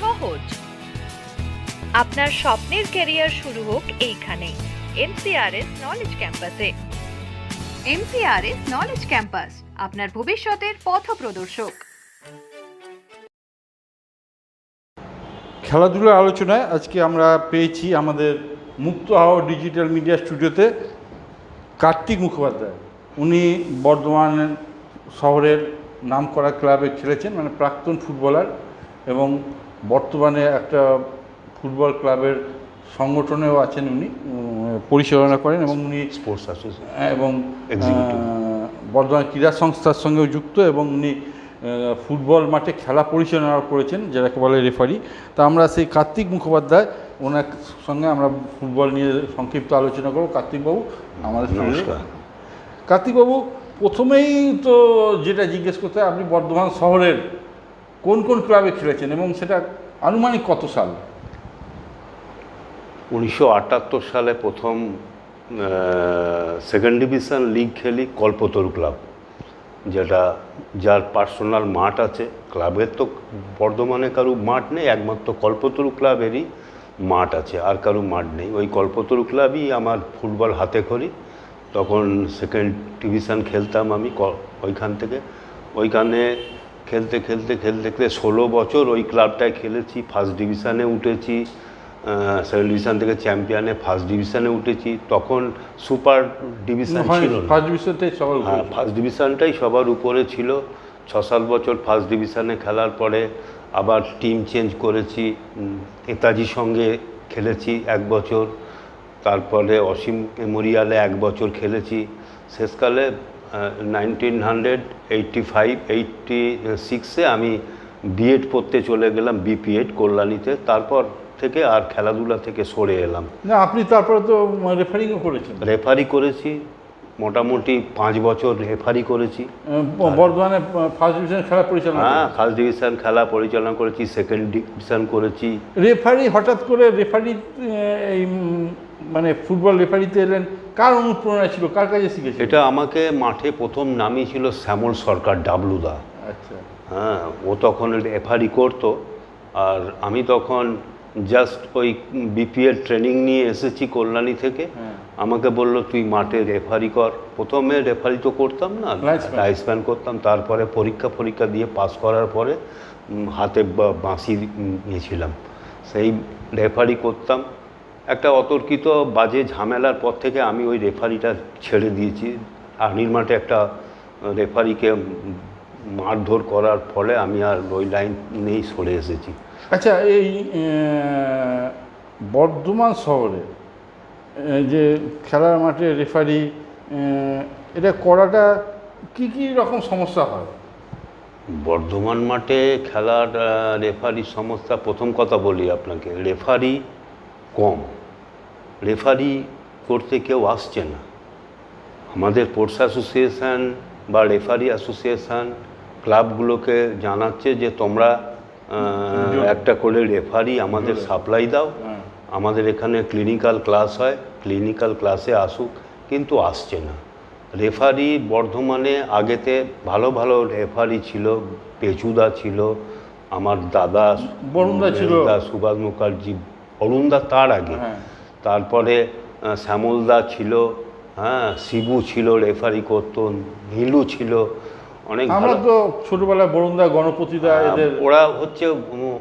সহজ। আপনার স্বপ্নের ক্যারিয়ার শুরু হোক এইখানে এমসিআরএস নলেজ ক্যাম্পাসে এমসিআরএস নলেজ ক্যাম্পাস আপনার ভবিষ্যতের পথ প্রদর্শক। খেলাধুলার আলোচনায় আজকে আমরা পেয়েছি আমাদের মুক্ত হাওয়া ডিজিটাল মিডিয়া স্টুডিওতে কার্তিক মুখোপাধ্যায়। উনি বর্ধমান শহরের নামকরা ক্লাবে খেলেছেন মানে প্রাক্তন ফুটবলার এবং বর্তমানে একটা ফুটবল ক্লাবের সংগঠনেও আছেন উনি পরিচালনা করেন এবং উনি স্পোর্টস অ্যাসোসিয়েশন এবং. বর্ধমান ক্রীড়া সংস্থার সঙ্গেও যুক্ত এবং উনি ফুটবল মাঠে খেলা পরিচালনা করেছেন যেটাকে বলে রেফারি তা আমরা সেই কার্তিক মুখোপাধ্যায় ওনার সঙ্গে আমরা ফুটবল নিয়ে সংক্ষিপ্ত আলোচনা করব কার্তিকবাবু আমাদের। নমস্কার কার্তিকবাবু প্রথমেই তো যেটা জিজ্ঞেস করতে হয়, আপনি বর্ধমান শহরের কোন কোন ক্লাবে খেলেছেন এবং সেটা আনুমানিক কত সাল? উনিশশো আটাত্তর সালে প্রথম সেকেন্ড ডিভিশন লিগ খেলি কল্পতরু ক্লাব, যেটা, যার পার্সোনাল মাঠ আছে। ক্লাবের তো বর্ধমানে কারু মাঠ নেই, একমাত্র কল্পতরু ক্লাবেরই মাঠ আছে, আর কারু মাঠ নেই। ওই কল্পতরু ক্লাবই আমার ফুটবল হাতে করি তখন সেকেন্ড ডিভিশন খেলতাম আমি ওইখান থেকে। ওইখানে খেলতে খেলতে খেলতে খেলতে ষোলো বছর ওই ক্লাবটায় খেলেছি ফার্স্ট ডিভিশানে উঠেছি সেকেন্ড ডিভিশন থেকে চ্যাম্পিয়নে ফার্স্ট ডিভিশনে উঠেছি। তখন সুপার ডিভিশন ছিল ফার্স্ট ডিভিশনটাই সবার হ্যাঁ ফার্স্ট ডিভিশনটাই সবার উপরে ছিল। ছ সাত বছর ফার্স্ট ডিভিশনে খেলার পরে আবার টিম চেঞ্জ করেছি। নেতাজির সঙ্গে খেলেছি এক বছর। তারপরে অসীম মেমোরিয়ালে এক বছর খেলেছি। শেষকালে nineteen hundred eighty five eighty সিক্সে আমি বিএড পড়তে চলে গেলাম বিপিএড কল্যাণীতে। তারপর থেকে আর খেলাধুলা থেকে সরে এলাম। না আপনি তারপরে তো রেফারিংও করেছেন। রেফারি করেছি মোটামুটি পাঁচ বছর রেফারি করেছি। বর্ধমানে ফার্স্ট ডিভিশন খেলা পরিচালনা হ্যাঁ ফার্স্ট ডিভিশন খেলা পরিচালনা করেছি সেকেন্ড ডিভিশন করেছি। রেফারি হঠাৎ করে রেফারি এই মানে ফুটবল রেফারিতে এলেন। কার অনুপ্রেরণা ছিল? কার কাছে শিখেছেন এটা আমাকে মাঠে প্রথম নামই ছিল শ্যামল সরকার ডাবলুদা আচ্ছা। হ্যাঁ ও তখন রেফারি করতো। আর আমি তখন জাস্ট ওই বিপিএল ট্রেনিং নিয়ে এসেছি কল্যাণী থেকে। হ্যাঁ। আমাকে বলল তুই মাঠে রেফারি কর। প্রথমে রেফারি তো করতাম না. লাইসম্যান করতাম। তারপরে পরীক্ষা পরীক্ষা দিয়ে পাস করার পরে হাতে বাঁশি নিয়েছিলাম। সেই রেফারি করতাম। একটা অতর্কিত বাজে ঝামেলার পর থেকে আমি ওই রেফারিটা ছেড়ে দিয়েছি। আর্নির মাঠে একটা রেফারিকে মারধর করার ফলে আমি আর ওই লাইন নেই সরে এসেছি। আচ্ছা এই বর্ধমান শহরে যে খেলার মাঠে রেফারি এটা করাটা কি কি রকম সমস্যা হয়? বর্ধমান মাঠে খেলার রেফারির সমস্যা প্রথম কথা বলি আপনাকে রেফারি কম। রেফারি করতে কেউ আসছে না। আমাদের স্পোর্টস অ্যাসোসিয়েশন বা রেফারি অ্যাসোসিয়েশন ক্লাবগুলোকে জানাচ্ছে যে তোমরা একটা করে রেফারি আমাদের সাপ্লাই দাও। হ্যাঁ। আমাদের এখানে ক্লিনিক্যাল ক্লাস হয় ক্লিনিক্যাল ক্লাসে আসুক কিন্তু আসছে না। রেফারি বর্ধমানে আগেতে ভালো ভালো রেফারি ছিল পেচুদা ছিল আমার দাদা বরুণদা ছিল। সুভাষ মুখার্জি অরুণদা তার আগে। হ্যাঁ। তারপরে শ্যামলদা ছিল হ্যাঁ শিবু ছিল রেফারি করতো নীলু ছিল অনেক আমরা তো ছোটবেলায় বরুণদা গণপতিদা এদের ওরা হচ্ছে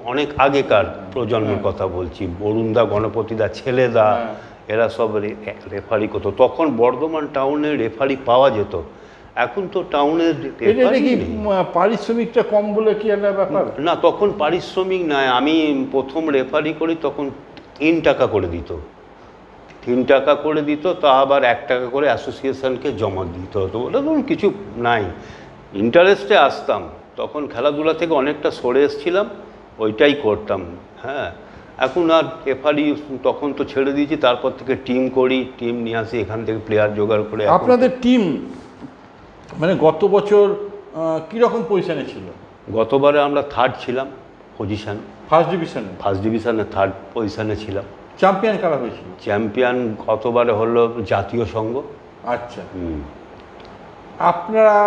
অনেক আগেকার প্রজন্মের কথা বলছি। বরুণদা গণপতিদা ছেলেদা হ্যাঁ। এরা সব রে- রেফারি করতো তখন বর্ধমান টাউনে রেফারি পাওয়া যেত। এখন তো টাউনের নেই। পারিশ্রমিকটা কম বলে কি একটা ব্যাপার? না তখন পারিশ্রমিক নয় আমি প্রথম রেফারি করি তখন তিন টাকা করে দিত। তিন টাকা করে দিত তা আবার এক টাকা করে অ্যাসোসিয়েশনকে জমা দিতে হতো ওটা ধরুন কিছু নাই। ইন্টারেস্টে আসতাম তখন খেলাধুলা থেকে অনেকটা সরে এসেছিলাম ওইটাই করতাম হ্যাঁ। এখন আর রেফারি তখন তো ছেড়ে দিয়েছি তারপর থেকে টিম করি টিম নিয়ে আসি এখান থেকে প্লেয়ার জোগাড় করে আপনাদের টিম মানে গত বছর কীরকম কীরকম পজিশনে ছিল? গতবারে আমরা থার্ড ছিলাম। পজিশন ফার্স্ট ডিভিশনে ফার্স্ট ডিভিশনে থার্ড পজিশনে ছিলাম। চ্যাম্পিয়ন খেলা হয়েছিল? চ্যাম্পিয়ন গতবারে হলো জাতীয় সংঘ। আচ্ছা। আপনারা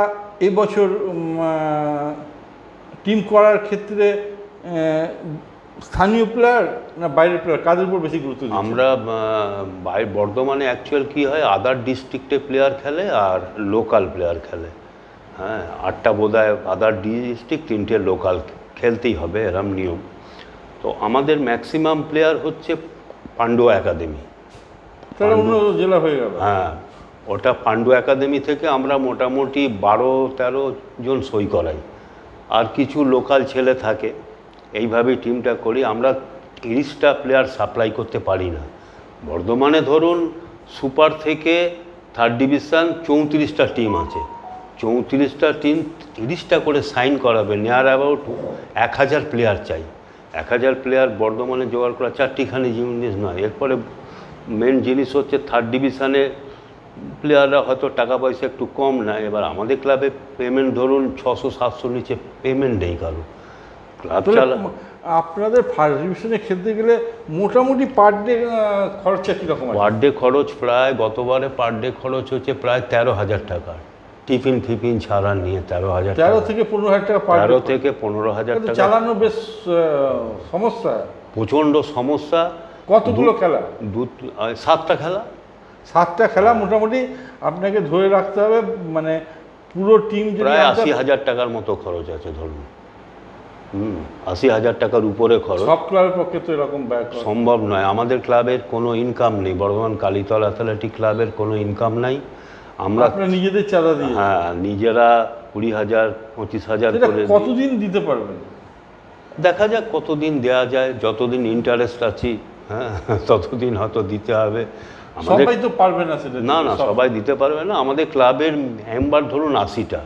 এবছর টিম করার ক্ষেত্রে স্থানীয় প্লেয়ার না বাইরের প্লেয়ার কাদের উপর বেশি গুরুত্ব দিচ্ছেন? আমরা আহ, বাই বর্ধমানে অ্যাকচুয়াল কি হয় আদার ডিস্ট্রিক্টে প্লেয়ার খেলে আর লোকাল প্লেয়ার খেলে। হ্যাঁ আটটা বোধ হয় আদার ডিস্ট্রিক্ট তিনটে লোকাল খেলতেই হবে এরম নিয়ম। তো আমাদের ম্যাক্সিমাম প্লেয়ার হচ্ছে পাণ্ডু একাডেমি। জেলা হয়ে গেল। হ্যাঁ ওটা পাণ্ডু একাডেমি থেকে আমরা মোটামুটি বারো তেরো জন সই করাই। আর কিছু লোকাল ছেলে থাকে এইভাবেই টিমটা করি। আমরা তিরিশটা প্লেয়ার সাপ্লাই করতে পারি না। বর্ধমানে ধরুন সুপার থেকে থার্ড ডিভিশন চৌত্রিশটা টিম আছে। চৌত্রিশটা টিম তিরিশটা করে সাইন করাবে নেয়ার অ্যাবাউট এক হাজার প্লেয়ার চাই। এক হাজার প্লেয়ার বর্ধমানে জোগাড় করা চারটিখানি জিনিস নয়। এরপরে মেন জিনিস হচ্ছে থার্ড ডিভিশনে প্লেয়াররা হয়তো টাকা পয়সা একটু কম নেয়। এবার আমাদের ক্লাবে পেমেন্ট ধরুন ছশো সাতশো নিচে পেমেন্ট নেই কারও। ক্লাব চালা আপনাদের ফার্স্ট ডিভিশনে খেলতে গেলে মোটামুটি পার ডে খরচা কীরকম পার ডে খরচ প্রায় গতবারে পার ডে খরচ হচ্ছে প্রায় তেরো হাজার টাকা। টিফিন ফিফিন ছাড়া নিয়ে তেরো হাজার তেরো থেকে পনেরো হাজার টাকা তেরো থেকে পনেরো হাজার টাকা। চালানো বেশ সমস্যা। প্রচণ্ড সমস্যা। কতগুলো খেলা? দু সাতটা খেলা। সাতটা খেলা মোটামুটি আপনাকে ধরে রাখতে হবে মানে পুরো টিম প্রায় আশি হাজার টাকার মতো খরচ আছে ধরুন। হুম আশি হাজার টাকার উপরে খরচ। সব ক্লাবের পক্ষে তো এরকম ব্যয় সম্ভব নয়। আমাদের ক্লাবের কোনো ইনকাম নেই। বর্ধমান কালীতলা অ্যাথলেটিক ক্লাবের কোনো ইনকাম নাই। আমরা আপনার নিজেদের চাঁদা দিয়ে। হ্যাঁ নিজেরা কুড়ি হাজার পঁচিশ হাজার করে কতদিন দিতে পারবেন? দেখা যাক কতদিন দেয়া যায় যতদিন ইন্টারেস্ট আছি হ্যাঁ ততদিন হয়তো দিতে হবে। সবাই তো পারবে না সেটা না না সবাই দিতে পারবে না। আমাদের ক্লাবের মেম্বার ধরুন আশিটা।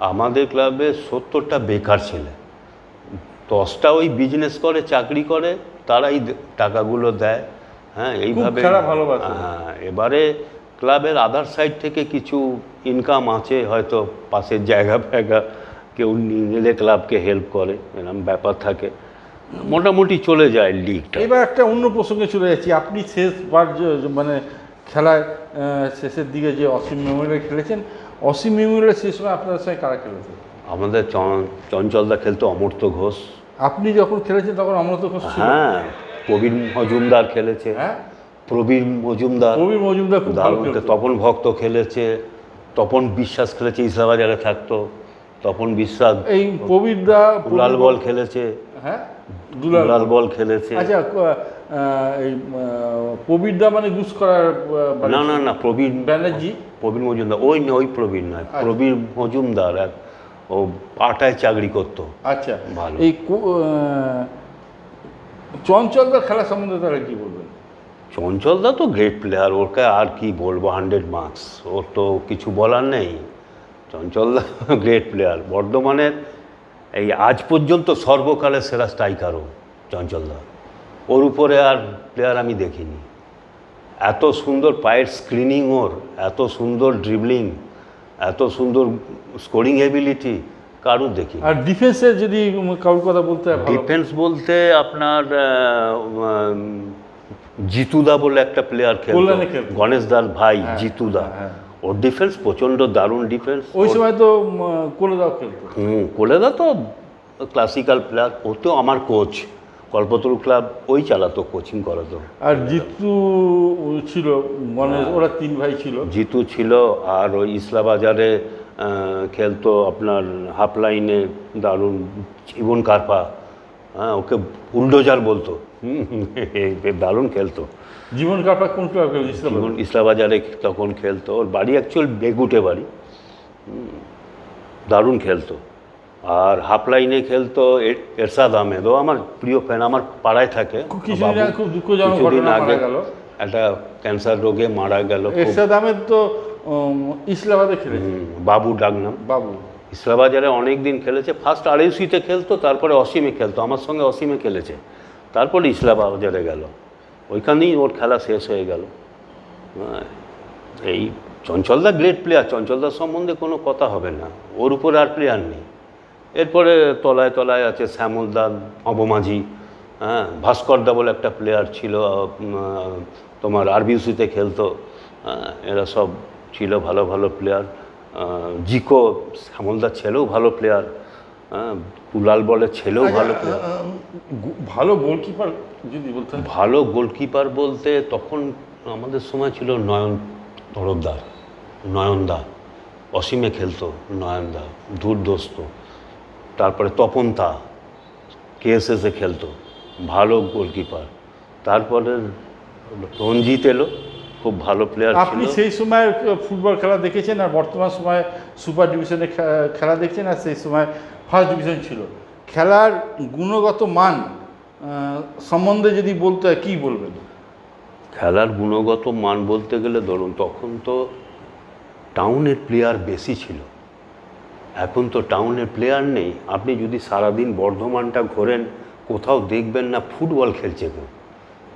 আমাদের ক্লাবে সত্তরটা বেকার ছেলে। দশটা ওই বিজনেস করে চাকরি করে তারাই টাকাগুলো দেয়। হ্যাঁ এইভাবে। হ্যাঁ এবারে ক্লাবের আদার সাইড থেকে কিছু ইনকাম আছে হয়তো পাশের জায়গা ফায়গা কেউ নিলে ক্লাবকে হেল্প করে এরকম ব্যাপার থাকে। মোটামুটি চলে যায় লিগটা এবার একটা অন্য প্রসঙ্গে চলে যাচ্ছি। আপনি শেষবার মানে খেলায় শেষের দিকে যে অসীম মেমোরিয়াল খেলেছেন অসীম মেমোরিয়াল সেই সময় আপনার সঙ্গে কারা খেলেছে? আমাদের চঞ্চলদা খেলতো অমর্ত্য ঘোষ। আপনি যখন খেলেছেন তখন অমৃত ঘোষ হ্যাঁ প্রবীণ মজুমদার খেলেছে। হ্যাঁ? প্রবীণ মজুমদার কবির মজুমদার খুব ভালো দারুণ। তপন ভক্ত খেলেছে তপন বিশ্বাস খেলেছে ইসলামবাজারে থাকতো তপন বিশ্বাস এই প্রবীর দা দুলাল বল খেলেছে হ্যাঁ? দুলাল বল। খেলেছে। আচ্ছা এই প্রবীর দা মানে গুস করার আহ, না না না প্রবীণ ব্যানার্জি? প্রবীণ মজুমদার ওই না, ওই প্রবীণ নয় আচ্ছা। প্রবীণ মজুমদার এক ও পাটায় চাকরি করতো। আচ্ছা। ভালো। এই চঞ্চলদার খেলা সম্বন্ধে তারা কি বলবেন চঞ্চলদা তো গ্রেট প্লেয়ার ওরকে আর কি বলব হান্ড্রেড মার্কস ওর তো কিছু বলার নেই। চঞ্চলদা গ্রেট প্লেয়ার বর্ধমানের এই আজ পর্যন্ত সর্বকালের সেরা স্ট্রাইকারও চঞ্চলদা ওর উপরে আর প্লেয়ার আমি দেখিনি। এত সুন্দর পায়ের স্ক্রিনিং ওর এত সুন্দর ড্রিবলিং এত সুন্দর স্কোরিং এবিলিটি কারুর দেখি আর ডিফেন্সে যদি কারোর কথা বলতে ডিফেন্স বলতে আপনার জিতুদা বলে একটা প্লেয়ার খেলতো। গণেশ দার ভাই হ্যাঁ, জিতুদা। হ্যাঁ। ওর ডিফেন্স প্রচণ্ড দারুণ ডিফেন্স ওই সময় তো উম, কোলেদাও খেলতো। হুম কোলেদা তো ক্লাসিক্যাল প্লেয়ার ও তো আমার কোচ কল্পতরু ক্লাব ওই চালাতো কোচিং করাতো। আর জিতু ছিল মানে হ্যাঁ। ওরা তিন ভাই ছিল। জিতু ছিল আর ওই ইসলাবাজারে খেলতো আপনার হাফ লাইনে দারুণ। জীবন কারপা হ্যাঁ ওকে বুলডোজার বলতো। দারুণ খেলতো। জীবন কাপড় কোন ক্লাব জীবন ইসলামবাজারে তখন খেলতো। ওর বাড়ি অ্যাকচুয়াল বেগুটে বাড়ি। দারুণ খেলতো। আর হাফ লাইনে খেলতো এর- এরশাদ আহমেদ। ও আমার প্রিয় ফ্যান আমার পাড়ায় থাকে। কিছুদিন আগে। একটা ক্যান্সার রোগে মারা গেল। এরশাদ আহমেদ তো ইসলামাবাদে হুম, বাবু ডাকনাম। বাবু। ইসলামবাজারে অনেক দিন খেলেছে। ফার্স্ট আড়াইশিতে খেলতো তারপরে অসীমে খেলতো। আমার সঙ্গে অসীমে খেলেছে। তারপরে ইসলামবাজারে গেল। ওইখানেই ওর খেলা শেষ হয়ে গেল। হ্যাঁ, এই চঞ্চলদা গ্রেট প্লেয়ার চঞ্চলদার সম্বন্ধে কোনো কথা হবে না। ওর উপরে আর প্লেয়ার নেই। এরপরে তলায় তলায় আছে শ্যামলদা অবমাঝি। হ্যাঁ ভাস্করদা বলে একটা প্লেয়ার ছিল তোমার আরবিউসিতে খেলতো। হ্যাঁ, এরা সব ছিল ভালো ভালো প্লেয়ার জিকো শ্যামলদার ছেলেও ভালো প্লেয়ার হ্যাঁ কুলাল বলের ছেলেও ভালো প্লেয়ার ভালো গোলকিপার যদি বলতেন ভালো গোলকিপার বলতে তখন আমাদের সময় ছিল নয়ন তরফদার নয়নদা অসীমে খেলতো নয়নদা দূরদস্ত। তারপরে তপনতা কেএসএসে খেলতো ভালো গোলকিপার তারপরে রঞ্জিত এলো খুব ভালো প্লেয়ার আপনি সেই সময় ফুটবল খেলা দেখেছেন আর বর্তমান সময়ে সুপার ডিভিশনে খেলা দেখছেন আর সেই সময় ফার্স্ট ডিভিশন ছিল। খেলার গুণগত মান সম্বন্ধে যদি বলতে হয় কী বলবেন? খেলার গুণগত মান বলতে গেলে ধরুন তখন তো টাউনের প্লেয়ার বেশি ছিল। এখন তো টাউনের প্লেয়ার নেই। আপনি যদি সারাদিন বর্ধমানটা ঘোরেন কোথাও দেখবেন না ফুটবল খেলছে কেউ।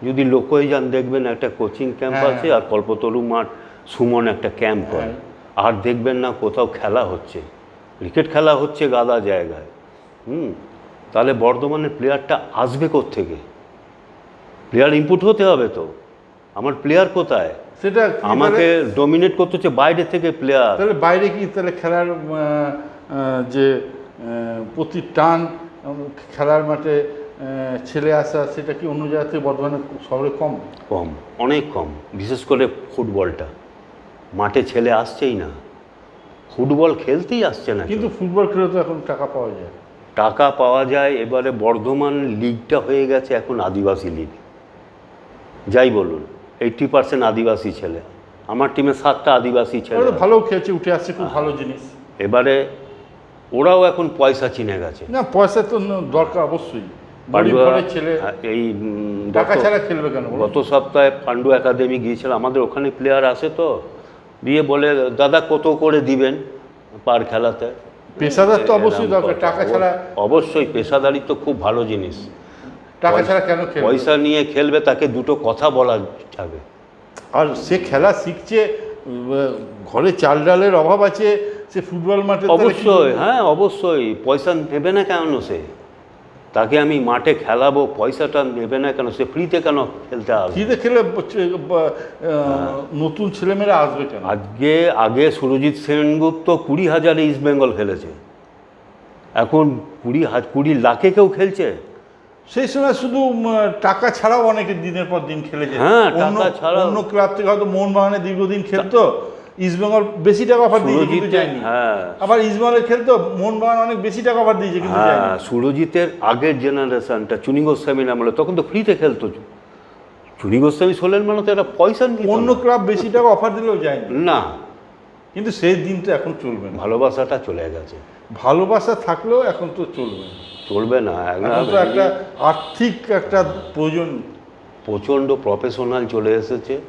যদি লোকই যান দেখবেন একটা কোচিং ক্যাম্প হ্যাঁ। আছে আর কল্পতরু মাঠ সুমন একটা ক্যাম্প করে হ্যাঁ। আর দেখবেন না কোথাও খেলা হচ্ছে। ক্রিকেট খেলা হচ্ছে গাদা জায়গায়। হুম? তাহলে বর্ধমানের প্লেয়ারটা আসবে থেকে প্লেয়ার ইনপুট হতে হবে তো। আমার প্লেয়ার কোথায়? সেটা আমাকে ডমিনেট করতে হচ্ছে বাইরে থেকে প্লেয়ার। তাহলে বাইরে কি তাহলে খেলার যে প্রতি টান খেলার মাঠে ছেলে আসা সেটা কি অন্য জায়গা থেকে বর্ধমানে শহরে কম? কম অনেক কম। বিশেষ করে ফুটবলটা। মাঠে ছেলে আসছেই না। ফুটবল খেলতেই আসছে না কিন্তু ফুটবল খেলে তো এখন টাকা পাওয়া যায়। টাকা পাওয়া যায় এবারে বর্ধমান লিগটা হয়ে গেছে এখন আদিবাসী লিগ যাই বলুন এইটটি পার্সেন্ট আদিবাসী ছেলে। আমার টিমে সাতটা আদিবাসী ছেলে। ভালো খেলছে উঠে আসছে খুব ভালো জিনিস। এবারে ওরাও এখন পয়সা চিনে গেছে। না পয়সা তো দরকার অবশ্যই। এই গত সপ্তাহে পাণ্ডু একাডেমি গিয়েছিল আমাদের ওখানে প্লেয়ার আসে তো দিয়ে বলে দাদা কত করে দিবেন পার খেলাতে? পেশাদার তো অবশ্যই দরকার টাকা ছাড়া অবশ্যই পেশাদারি তো খুব ভালো জিনিস। টাকা ছাড়া কেন পয়সা নিয়ে খেলবে তাকে দুটো কথা বলা যাবে। আর সে খেলা শিখছে ঘরে চাল ডালের অভাব আছে সে ফুটবল মাঠে অবশ্যই হ্যাঁ অবশ্যই পয়সা নেবে না কেন সে? তাকে আমি মাঠে খেলাবো পয়সাটা নেবে না কেন? সে ফ্রিতে কেন খেলতে আসবে? ফ্রিতে খেলে নতুন ছেলেমেয়েরা আসবে কেন? আজকে আগে সুরজিৎ সেনগুপ্ত কুড়ি হাজারে ইস্ট বেঙ্গল খেলেছে। এখন কুড়ি হাজ কুড়ি লাখে কেউ খেলছে? সেই সময় শুধু টাকা ছাড়াও অনেকে দিনের পর দিন খেলেছে। হ্যাঁ, টাকা ছাড়াও। অন্য ক্লাব থেকে হয়তো মোহনবাগানে দীর্ঘদিন খেলতো। ইস্টবেঙ্গল বেশি টাকা অফার দিয়েছে কিন্তু যায়নি। হ্যাঁ। আবার ইস্টবেঙ্গলে খেলতো মোহনবাগান অনেক বেশি টাকা অফার দিয়েছে কিন্তু যায়নি। হ্যাঁ সুরজিতের আগের জেনারেশনটা চুনি গোস্বামী আমলে তখন তো ফ্রিতে খেলতো চুনি। গোস্বামী ষোলের মানে তো একটা পয়সা নিত অন্য। ক্লাব বেশি টাকা অফার দিলেও যায়নি। না। কিন্তু সেই দিন তো এখন চলবে না। ভালোবাসাটা চলে গেছে। ভালোবাসা থাকলেও এখন তো চলবে না। চলবে না এখন তো একটা আর্থিক একটা প্রয়োজন। প্রচণ্ড প্রফেশনাল চলে এসেছে।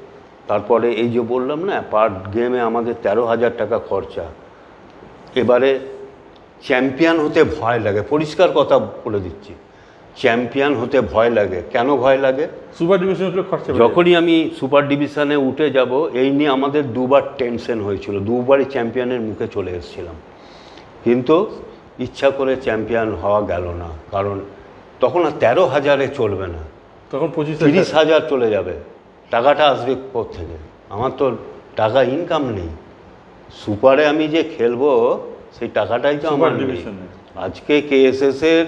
তারপরে এই যে বললাম না পার গেমে আমাদের তেরো হাজার টাকা খরচা। এবারে চ্যাম্পিয়ন হতে ভয় লাগে পরিষ্কার কথা বলে দিচ্ছি। চ্যাম্পিয়ন হতে ভয় লাগে। কেন ভয় লাগে? সুপার ডিভিশন খরচা যখনই আমি সুপার ডিভিশনে উঠে যাব এই নিয়ে আমাদের দুবার টেনশন হয়েছিল দুবারই চ্যাম্পিয়নের মুখে চলে এসেছিলাম। কিন্তু ইচ্ছা করে চ্যাম্পিয়ন হওয়া গেল না কারণ তখন আর তেরো হাজারে চলবে না। তখন পঁচিশ তিরিশ হাজার হাজার চলে যাবে। টাকাটা আসবে থেকে? আমার তো টাকা ইনকাম নেই। সুপারে আমি যে খেলব সেই টাকাটাই তো আমার। আজকে কেএসএসের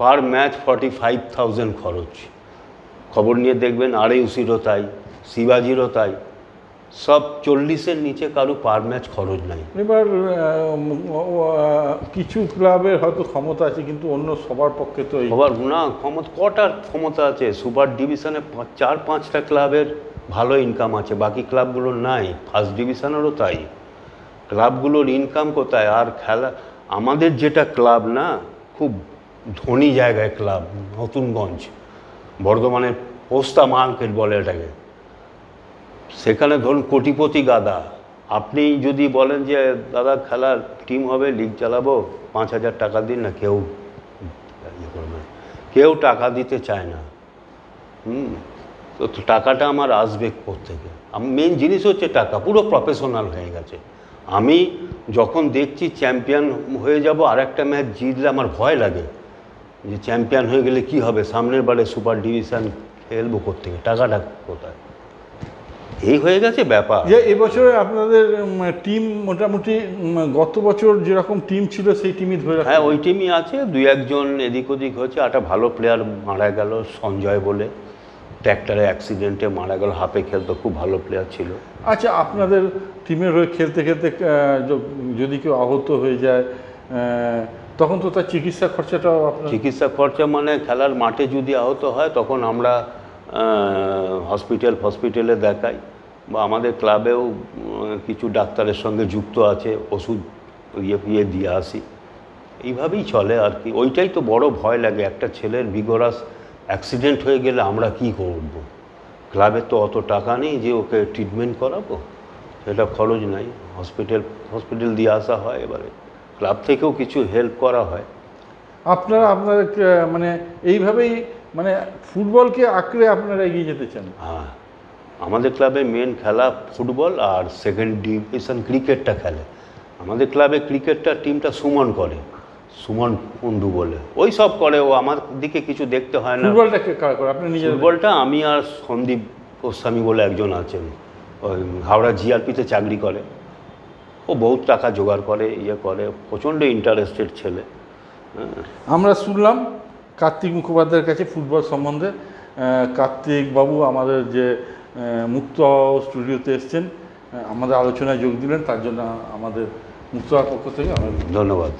per match forty five thousand খরচ। খবর নিয়ে দেখবেন আরএউসিরও তাই শিবাজিরও তাই। সব চল্লিশের নিচে কারও পার ম্যাচ খরচ নাই। এবার কিছু ক্লাবের হয়তো ক্ষমতা আছে কিন্তু অন্য সবার পক্ষে তো সবার না ক্ষমতা কটার ক্ষমতা আছে? সুপার ডিভিশনে চার পাঁচটা ক্লাবের ভালো ইনকাম আছে বাকি ক্লাবগুলোর নাই। ফার্স্ট ডিভিশনেরও তাই। ক্লাবগুলোর ইনকাম কোথায়? আর খেলা আমাদের যেটা ক্লাব না খুব ধনী জায়গায় ক্লাব নতুনগঞ্জ। বর্ধমানের পোস্তা মার্কেট বলে এটাকে। সেখানে ধরুন কোটিপতি গাদা। আপনি যদি বলেন যে, দাদা, খেলার টিম হবে লিগ চালাবো, পাঁচ হাজার টাকা দিন না, কেউ ইয়ে কেউ টাকা দিতে চায় না। হুম, তো তো টাকাটা আমার আসবে থেকে? মেন জিনিস হচ্ছে টাকা, পুরো প্রফেশনাল হয়ে গেছে। আমি যখন দেখছি চ্যাম্পিয়ন হয়ে যাব আর একটা ম্যাচ জিতলে আমার ভয় লাগে যে চ্যাম্পিয়ন হয়ে গেলে কি হবে? সামনের বারে সুপার ডিভিশন খেলব থেকে? টাকাটা কোথায়? এই হয়ে গেছে ব্যাপার। যে এবছরে আপনাদের টিম মোটামুটি গত বছর যেরকম টিম ছিল সেই টিমই ধরে রাখা হ্যাঁ ওই টিমই আছে। দুই একজন এদিক ওদিক হয়েছে একটা ভালো প্লেয়ার মারা গেল সঞ্জয় বলে। ট্র্যাক্টরে অ্যাক্সিডেন্টে মারা গেল। হাফে খেলতো খুব ভালো প্লেয়ার ছিল। আচ্ছা আপনাদের টিমের হয়ে খেলতে খেলতে যদি কেউ আহত হয়ে যায় তখন তো তার চিকিৎসা খরচাটাও চিকিৎসা খরচা মানে খেলার মাঠে যদি আহত হয় তখন আমরা হসপিটাল হসপিটালে দেখাই। বা আমাদের ক্লাবেও কিছু ডাক্তারের সঙ্গে যুক্ত আছে, ওষুধ ইয়ে ইয়ে দিয়ে আসি। এইভাবেই চলে আর কি। ওইটাই তো বড় ভয় লাগে, একটা ছেলের বিগরাস অ্যাক্সিডেন্ট হয়ে গেলে আমরা কি করব? ক্লাবের তো অত টাকা নেই যে ওকে ট্রিটমেন্ট করাবো। সেটা খরচ নাই। হসপিটাল হসপিটাল দিয়ে আসা হয় এবারে। ক্লাব থেকেও কিছু হেল্প করা হয়। আপনারা, আপনার মানে এইভাবেই মানে ফুটবলকে আঁকড়ে আপনারা এগিয়ে যেতে চান। হ্যাঁ আমাদের ক্লাবে মেন খেলা ফুটবল আর সেকেন্ড ডিভিশন ক্রিকেটটা খেলে। আমাদের ক্লাবে ক্রিকেটটা টিমটা সুমন করে সুমন কুন্ডু বলে। ওই সব করে ও আমার দিকে কিছু দেখতে হয় না। ফুটবলটাকে কারা আপনি নিজের ফুটবলটা আমি আর সন্দীপ গোস্বামী বলে একজন আছেন। ওই হাওড়া জিআরপিতে চাকরি করে। ও বহুত টাকা জোগাড় করে ইয়ে করে। প্রচণ্ড ইন্টারেস্টেড ছেলে। হ্যাঁ। আমরা শুনলাম কার্তিক মুখোপাধ্যায়ের কাছে ফুটবল সম্বন্ধে কার্তিক বাবু আমাদের যে মুক্ত স্টুডিওতে এসছেন আমাদের আলোচনায় যোগ দিলেন, তার জন্য আমাদের মুক্ত হাওয়ার পক্ষ থেকে ধন্যবাদ।